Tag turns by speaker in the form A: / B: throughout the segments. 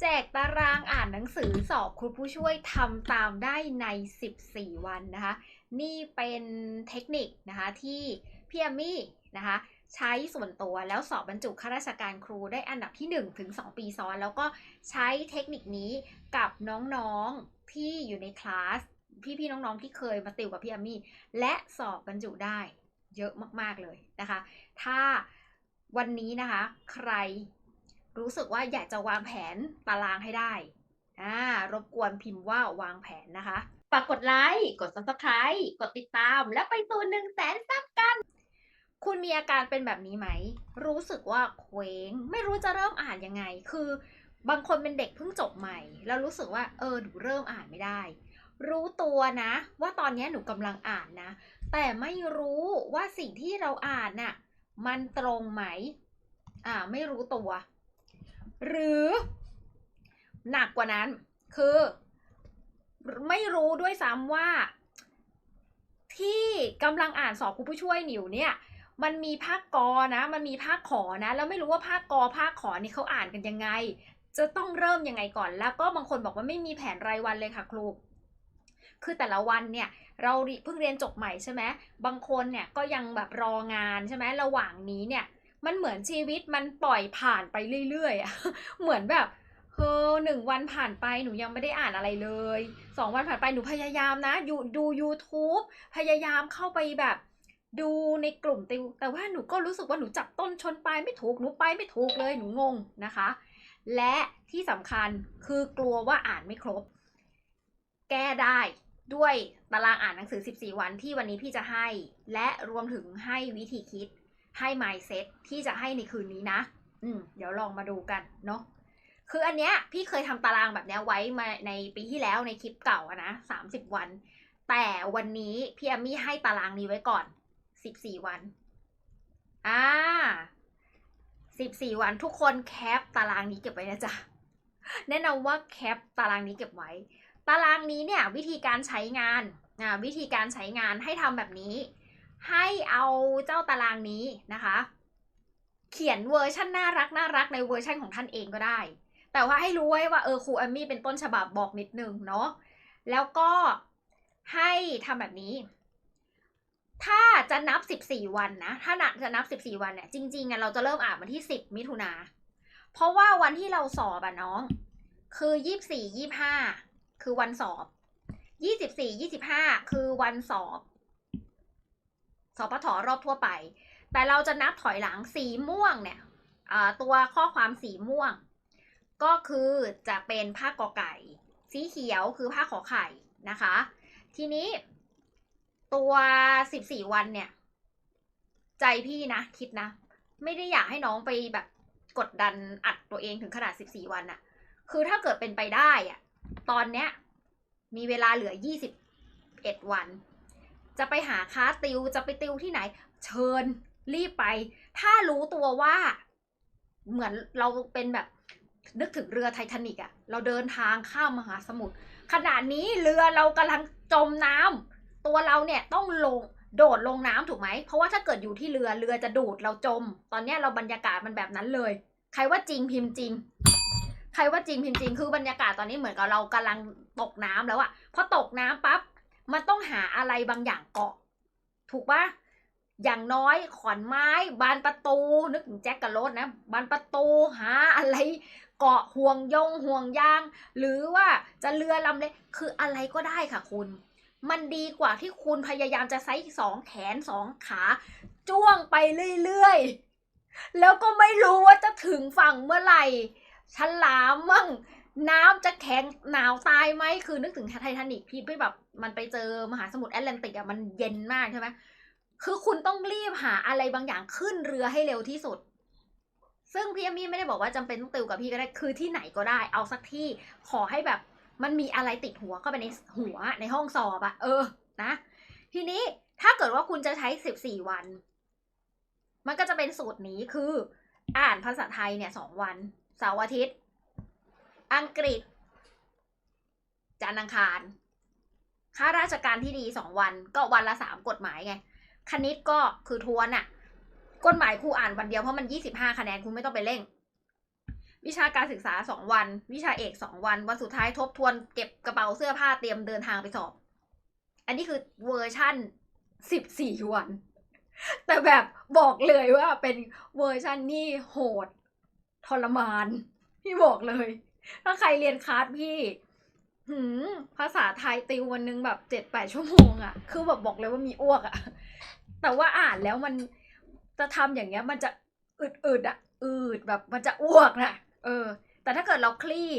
A: แจกตารางอ่านหนังสือสอบครูผู้ช่วยทำตามได้ใน 14 วันนะคะ นี่เป็นเทคนิคนะคะที่พี่อามี่นะคะใช้ส่วนตัวแล้วสอบบรรจุข้าราชการครูได้อันดับที่ 1 ถึง 2 ปีซ้อน แล้วก็ใช้เทคนิคนี้กับน้องๆที่อยู่ในคลาส พี่ๆน้องๆที่เคยมาติวกับพี่อามี่และสอบบรรจุได้เยอะมากๆเลยนะคะ ถ้าวันนี้นะคะ ใคร รู้สึกว่าอยากจะวางแผนตารางให้ได้อ่ารบกวนพิมพ์ว่าวางแผนนะคะฝากกดไลค์กด subscribe กดติดตาม แล้วไปสู่หนึ่งแสนซับกัน คุณมีอาการเป็นแบบนี้ไหม รู้สึกว่าเคว้ง ไม่รู้จะเริ่มอ่านยังไง คือบางคนเป็นเด็กเพิ่งจบใหม่ แล้วรู้สึกว่าเออหนูเริ่มอ่านไม่ได้ รู้ตัวนะ ว่าตอนนี้หนูกำลังอ่านนะ แต่ไม่รู้ว่าสิ่งที่เราอ่านน่ะมันตรงไหม อ่าไม่รู้ตัว หรือหนักกว่านั้นคือไม่รู้ด้วยซ้ำว่า ที่กำลังอ่านสอบครูผู้ช่วยหนิวเนี่ย มันมีภาคกอนะ มันมีภาคขอนะ แล้วไม่รู้ว่าภาคกอภาคขอนี่เขาอ่านกันยังไง จะต้องเริ่มยังไงก่อน แล้วก็บางคนบอกว่าไม่มีแผนรายวันเลยค่ะครูคือแต่ละวันเนี่ยเราเพิ่งเรียนจบใหม่ใช่ไหมบางคนเนี่ยก็ยังแบบรองานใช่ไหมระหว่างนี้เนี่ย มันเหมือนชีวิตมันปล่อยผ่านไปเรื่อยๆอะเหมือนแบบเฮ้อหนึ่งวันผ่านไปหนูยังไม่ได้อ่านอะไรเลยสองวันผ่านไปหนูพยายามนะอยู่ดู YouTube พยายามเข้าไปแบบดูในกลุ่มติวแต่ว่าหนูก็รู้สึกว่าหนูจับต้นชนปลายไม่ถูกหนูไปไม่ถูกเลยหนูงงนะคะ และที่สำคัญคือกลัวว่าอ่านไม่ครบ แก้ได้ด้วยตารางอ่านหนังสือ 14 วันที่วันนี้พี่จะให้ และรวมถึงให้วิธีคิด ให้ mindset ที่จะให้ในคืนนี้นะ อืม เดี๋ยวลองมาดูกันเนาะ คืออันเนี้ยพี่เคยทำตารางแบบเนี้ยไว้มาในปีที่แล้วในคลิปเก่าอะนะสามสิบวัน แต่วันนี้พี่แอมมี่ให้ตารางนี้ไว้ก่อนสิบสี่วัน อ่าสิบสี่วันทุกคนแคปตารางนี้เก็บไว้นะจ๊ะ แนะนำว่าแคปตารางนี้เก็บไว้ ตารางนี้เนี่ยวิธีการใช้งานอ่าวิธีการใช้งานให้ทำแบบนี้ ให้เอาเจ้าตารางนี้นะคะ เขียนเวอร์ชันน่ารักน่ารักในเวอร์ชันของท่านเองก็ได้ แต่ว่าให้รู้ไว้ว่าเออครูแอมมี่เป็นต้นฉบับบอกนิดนึงเนาะแล้วก็ให้ทำแบบนี้ ถ้าจะนับ 14 วันนะ ถ้านับจะนับ 14 วันเนี่ยจริงๆอะเราจะเริ่มอ่านวันที่ 10 มิถุนาเพราะว่าวันที่เราสอบอะน้อง คือ 24 25 คือวันสอบ 24 25 คือวันสอบ สอบปทรอบทั่วไป แต่เราจะนับถอยหลังสีม่วงเนี่ยตัวข้อความสีม่วง ก็คือจะเป็นภาคกอไก่ สีเขียวคือภาคขอไข่นะคะ ทีนี้ตัว 14 วันเนี่ย ใจพี่นะคิดนะ ไม่ได้อยากให้น้องไปแบบกดดันอัดตัวเองถึงขนาด 14 วันอะคือถ้าเกิดเป็นไปได้อะตอนเนี้ยมีเวลาเหลือ 21 วัน จะไปหาค้าติวจะไปติวที่ไหน เชิญรีบไป ถ้ารู้ตัวว่า เหมือนเราเป็นแบบ นึกถึงเรือไททานิกอะเราเดินทางข้ามมหาสมุทรขณะนี้เรือเรากำลังจมน้ำตัวเราเนี่ยต้องลงโดดลงน้ำถูกไหม เพราะว่าถ้าเกิดอยู่ที่เรือเรือจะดูดเราจม ตอนเนี้ยเราบรรยากาศมันแบบนั้นเลย ใครว่าจริงพิมพ์จริง ใครว่าจริงพิมพ์จริง คือบรรยากาศตอนนี้เหมือนกับเรากำลังตกน้ำแล้วอะพอตกน้ำปั๊บ มันต้องหาอะไรบางอย่างเกาะ ถูกปะอย่างน้อยขอนไม้ บานประตู นึกถึงแจ็คกับโรสนะ บานประตูหาอะไรเกาะห่วงยงห่วงยาง หรือว่าจะเรือลำเล็กคืออะไรก็ได้ค่ะคุณ มันดีกว่าที่คุณพยายามจะใช้สองแขนสองขา จ้วงไปเรื่อยๆ แล้วก็ไม่รู้ว่าจะถึงฝั่งเมื่อไหร่ฉลามมั่ง น้ำจะแข็งหนาวตายไหมคือนึกถึงไททานิกพี่พี่แบบมันไปเจอมหาสมุทรแอตแลนติกอะมันเย็นมากใช่ไหมคือคุณต้องรีบหาอะไรบางอย่างขึ้นเรือให้เร็วที่สุด ซึ่งพี่เอมี่ไม่ได้บอกว่าจำเป็นต้องติวกับพี่ก็ได้คือที่ไหนก็ได้ เอาสักที่ขอให้แบบมันมีอะไรติดหัวเข้าไปในหัวในห้องสอบอะเออนะ ทีนี้ถ้าเกิดว่าคุณจะใช้สิบสี่วัน มันก็จะเป็นสูตรนี้คือ อ่านภาษาไทยเนี่ยสองวันเสาร์อาทิตย์ อังกฤษ จันทร์อังคารข้าราชการที่ดีสองวันก็วันละสามกฎหมายไง คณิตก็คือทวนอะกฎหมายครูอ่านวันเดียวเพราะมันยี่สิบห้าคะแนนคุณไม่ต้องไปเร่ง วิชาการศึกษาสองวัน วิชาเอกสองวัน วันสุดท้ายทบทวนเก็บกระเป๋าเสื้อผ้าเตรียมเดินทางไปสอบ อันนี้คือเวอร์ชั่นสิบสี่วัน แต่แบบบอกเลยว่าเป็นเวอร์ชันนี่โหดทรมาน พี่บอกเลย ถ้าใครเรียนคลาสพี่หืมภาษาไทยติววันหนึงแบบเจ็ดแปดชั่วโมงอะคือแบบบอกเลยว่ามีอ้วกอะแต่ว่าอ่านแล้วมันจะทำอย่างเงี้ย มันจะอืดๆอะอืดแบบมันจะอ้วกนะเออ แต่ถ้าเกิดเราคลี่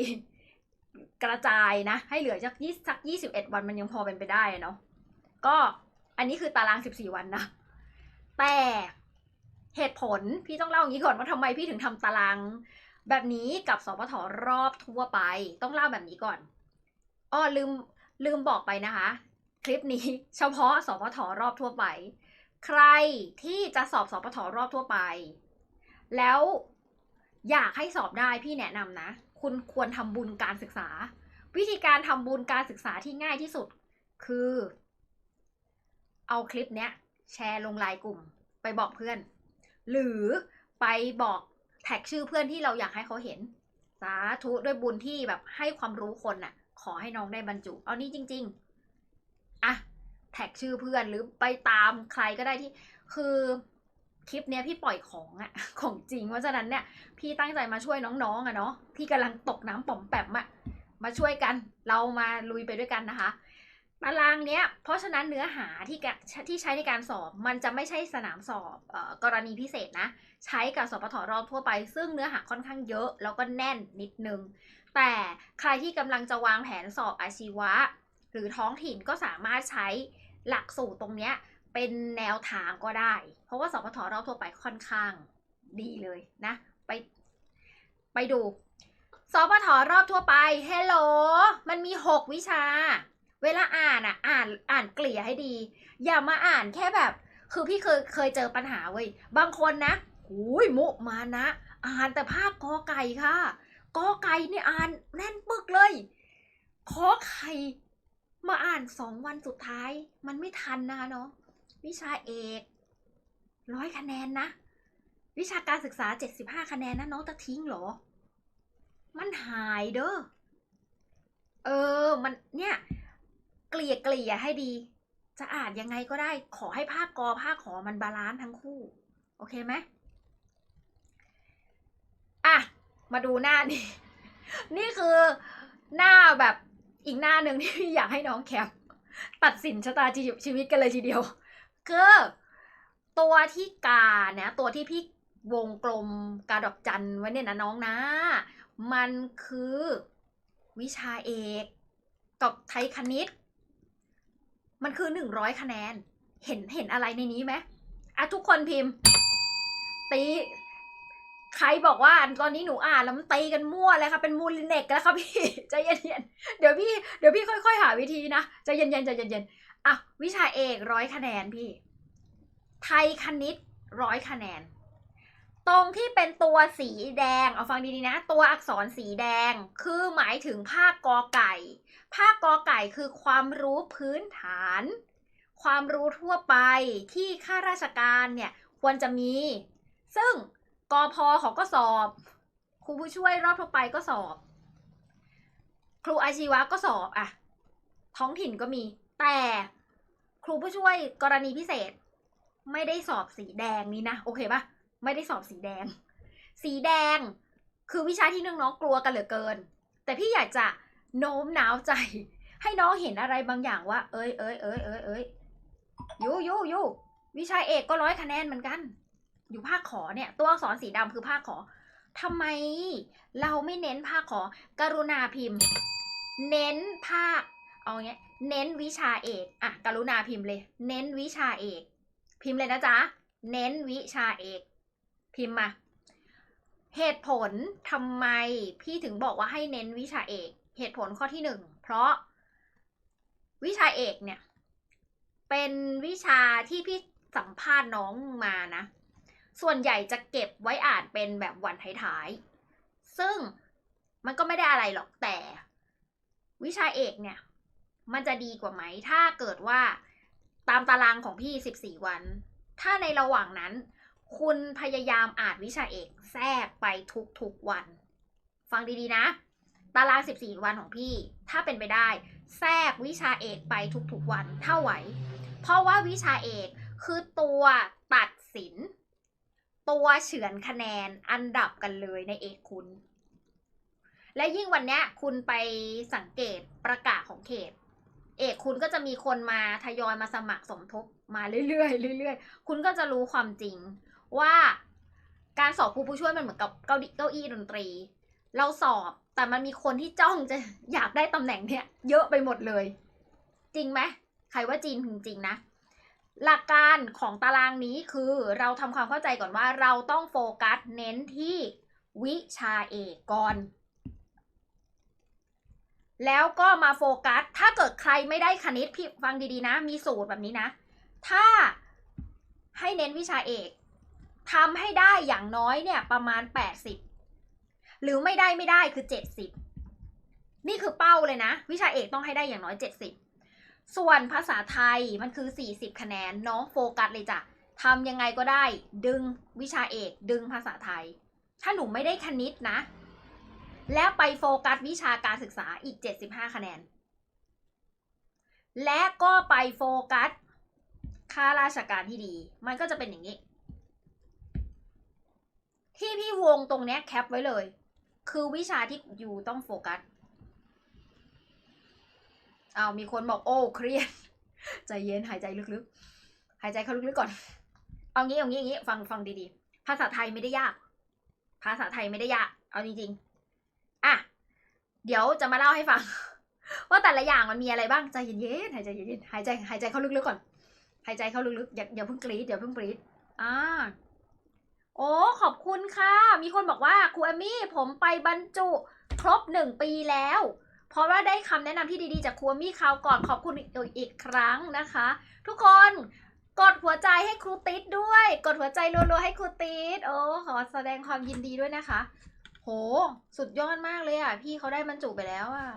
A: กระจายนะ ให้เหลือสักยี่สักยี่สิบเอ็ดวันมันยังพอเป็นไปได้อะเนาะก็อันนี้คือตารางสิบสี่วันนะ แต่เหตุผลพี่ต้องเล่าอย่างนี้ก่อนว่าทำไมพี่ถึงทำตาราง แบบนี้กับสปทรอบทั่วไป ต้องเล่าแบบนี้ก่อนอ้อลืมลืมบอกไปนะคะ คลิปนี้เฉพาะสปทรอบทั่วไป ใครที่จะสอบสปทรอบทั่วไป แล้วอยากให้สอบได้พี่แนะนำนะ คุณควรทำบุญการศึกษา วิธีการทำบุญการศึกษาที่ง่ายที่สุดคือ เอาคลิปเนี้ย แชร์ลงไลน์กลุ่ม ไปบอกเพื่อน หรือไปบอก แท็กชื่อเพื่อนที่เราอยากให้เขาเห็น สาธุด้วยบุญที่แบบให้ความรู้คนน่ะ ขอให้น้องได้บรรจุ เอานี่จริง ๆอะแท็กชื่อเพื่อนหรือไปตามใครก็ได้ที่ คือคลิปเนี้ยพี่ปล่อยของอะของจริงเพราะฉะนั้นเนี่ย พี่ตั้งใจมาช่วยน้องๆอะเนาะที่กำลังตกน้ำป่อมแปมอะมาช่วยกัน เรามาลุยไปด้วยกันนะคะ ตารางเนี้ย เพราะฉะนั้นเนื้อหาที่ที่ใช้ในการสอบมันจะไม่ใช่สนามสอบออกรณีพิเศษนะ ใช้กับสอบปทรอบทั่วไป ซึ่งเนื้อหาค่อนข้างเยอะแล้วก็แน่นนิดนึง แต่ใครที่กำลังจะวางแผนสอบอาชีวะ หรือท้องถิ่นก็สามารถใช้หลักสูตรตรงเนี้ยเป็นแนวทางก็ได้ เพราะว่าสอบปทรอบทั่วไปค่อนข้างดีเลยนะ ไปไปดูสอบปทรอบทั่วไปเฮลโหลมันมีหกวิชา เวลาอ่านอะ อ่านอ่านเกลี่ยให้ดี อย่ามาอ่านแค่แบบ คือพี่เคยเคยเจอปัญหาเว้ยบางคนนะหูยมุมานะ อ่านแต่ภาคกอไก่ค่ะกอไก่เนี่ยอ่านแน่นปึกเลยขอไข่มาอ่านสองวันสุดท้าย มันไม่ทันนะคะเนาะวิชาเอกร้อยคะแนนนะ วิชาการศึกษาเจ็ดสิบห้าคะแนนนะน้องจะทิ้งเหรอ มันหายเด้อเออ มันเนี่ย เกลี่ยเกลี่ยให้ดี จะอ่านยังไงก็ได้ขอให้ภาคกอภาคขอมันบาลานซ์ทั้งคู่ โอเคไหมอะ มาดูหน้านี่ นี่คือหน้าแบบอีกหน้าหนึ่งที่พี่อยากให้น้องแคปตัดสินชะตาชีวิตกันเลยทีเดียว คือตัวที่กาเนี่ยตัวที่พี่วงกลมกาดอกจันไว้เนี่ยนะน้องนะ มันคือวิชาเอกกับไทยคณิต มันคือหนึ่งร้อยคะแนน เห็นเห็นอะไรในนี้ไหมอะทุกคนพิมพ์ ตีใครบอกว่าตอนนี้หนูอ่านแล้วมันตีกันมั่วเลยค่ะเป็นมูลเน็กแล้วค่ะพี่ใจเย็นๆเดี๋ยวพี่เดี๋ยวพี่ค่อยๆ หาวิธีนะใจเย็นๆใจเย็นๆอะวิชาเอกร้อยคะแนนพี่ ไทยคณิตร้อยคะแนน ตรงที่เป็นตัวสีแดง เอาฟังดีๆนะ ตัวอักษรสีแดง คือหมายถึงภาคกอไก่ ภาคกอไก่คือความรู้พื้นฐาน ความรู้ทั่วไปที่ข้าราชการเนี่ยควรจะมี ซึ่งกอพอเขาก็สอบ ครูผู้ช่วยรอบทั่วไปก็สอบ ครูอาชีวะก็สอบอะท้องถิ่นก็มี แต่ครูผู้ช่วยกรณีพิเศษ ไม่ได้สอบสีแดงนี้นะ โอเคปะ ไม่ได้สอบสีแดง สีแดงคือวิชาที่น้องๆกลัวกันเหลือเกิน แต่พี่อยากจะโน้มน้าวใจ ให้น้องเห็นอะไรบางอย่างว่า เอ้ยเอ้ยเอ้ยเอ้ยเอ้ยยูยูยูวิชาเอกก็ร้อยคะแนนเหมือนกัน อยู่ภาคขอเนี่ย ตัวอักษรสีดำคือภาคขอทำไมเราไม่เน้นภาคขอ กรุณาพิมพ์ เน้นภาค เอาเงี้ย เน้นวิชาเอกอะกรุณาพิมพ์เลย เน้นวิชาเอก พิมพ์เลยนะจ๊ะ เน้นวิชาเอก พิมพ์มาเหตุผลทำไมพี่ถึงบอกว่าให้เน้นวิชาเอก เหตุผลข้อที่หนึ่งเพราะวิชาเอกเนี่ย เป็นวิชาที่พี่สัมภาษณ์น้องมานะ ส่วนใหญ่จะเก็บไว้อ่านเป็นแบบวันท้ายๆ ซึ่งมันก็ไม่ได้อะไรหรอกแต่ วิชาเอกเนี่ย มันจะดีกว่าไหม ถ้าเกิดว่าตามตารางของพี่ 14 วัน ถ้าในระหว่างนั้น คุณพยายามอ่านวิชาเอกแทรกไปทุกๆวัน ฟังดีๆนะ ตาราง 14 วันของพี่ ถ้าเป็นไปได้ แทรกวิชาเอกไปทุกๆวันเท่าไหว เพราะว่าวิชาเอกคือตัวตัดสิน ตัวเฉือนคะแนนอันดับกันเลยในเอกคุณ และยิ่งวันเนี้ยคุณไปสังเกตประกาศของเขต เอกคุณก็จะมีคนมาทยอยมาสมัครสมทบมาเรื่อยๆเรื่อยๆ คุณก็จะรู้ความจริง ว่าการสอบครูผู้ช่วยมันเหมือนกับเก้าเก้าอี้ดนตรี เราสอบแต่มันมีคนที่จ้องจะอยากได้ตำแหน่งเนี้ยเยอะไปหมดเลย จริงไหมใครว่าจริงจริงๆนะ หลักการของตารางนี้คือเราทำความเข้าใจก่อนว่าเราต้องโฟกัสเน้นที่วิชาเอกก่อน แล้วก็มาโฟกัส ถ้าเกิดใครไม่ได้คณิตพี่ฟังดีๆนะ มีสูตรแบบนี้นะ ถ้าให้เน้นวิชาเอก ทำให้ได้อย่างน้อยเนี่ยประมาณ 80 หรือไม่ได้ไม่ได้คือ 70 นี่คือเป้าเลยนะ วิชาเอกต้องให้ได้อย่างน้อย 70 ส่วนภาษาไทยมันคือ 40 คะแนนน้องโฟกัสเลยจ้ะทำยังไงก็ได้ ดึงวิชาเอก ดึงภาษาไทย ถ้าหนูไม่ได้คณิตนะ แล้วไปโฟกัสวิชาการศึกษาอีก 75 คะแนน และก็ไปโฟกัสค่าราชการที่ดี มันก็จะเป็นอย่างนี้ ที่พี่วงตรงเนี้ยแคปไว้เลย คือวิชาที่อยู่ต้องโฟกัสอ้าวมีคนบอกโอ้เครียดใจเย็นหายใจลึกๆ หายใจเข้าลึกๆก่อน เอางี้เอางี้เอางี้ฟังฟังดีๆ ภาษาไทยไม่ได้ยาก ภาษาไทยไม่ได้ยาก เอาจริงๆ อะ เดี๋ยวจะมาเล่าให้ฟัง ว่าแต่ละอย่างมันมีอะไรบ้างใจเย็นๆหายใจเย็นๆหายใจหายใจเข้าลึกๆก่อน หายใจเข้าลึกๆอย่าอย่าเพิ่งกรี๊ดอย่าเพิ่งกรี๊ดอ่า โอ้ ขอบคุณค่ะ มีคนบอกว่าครูเอมี่ผมไปบรรจุครบหนึ่งปีแล้ว เพราะว่าได้คำแนะนำที่ดีๆ จากครูเอมี่คราวก่อนขอบคุณอีกอีกครั้งนะคะ ทุกคนกดหัวใจให้ครูติ๊ดด้วย กดหัวใจรัวๆให้ครูติ๊ดโอ้ขอแสดงความยินดีด้วยนะคะ โห สุดยอดมากเลยอะ พี่เขาได้บรรจุไปแล้วอะ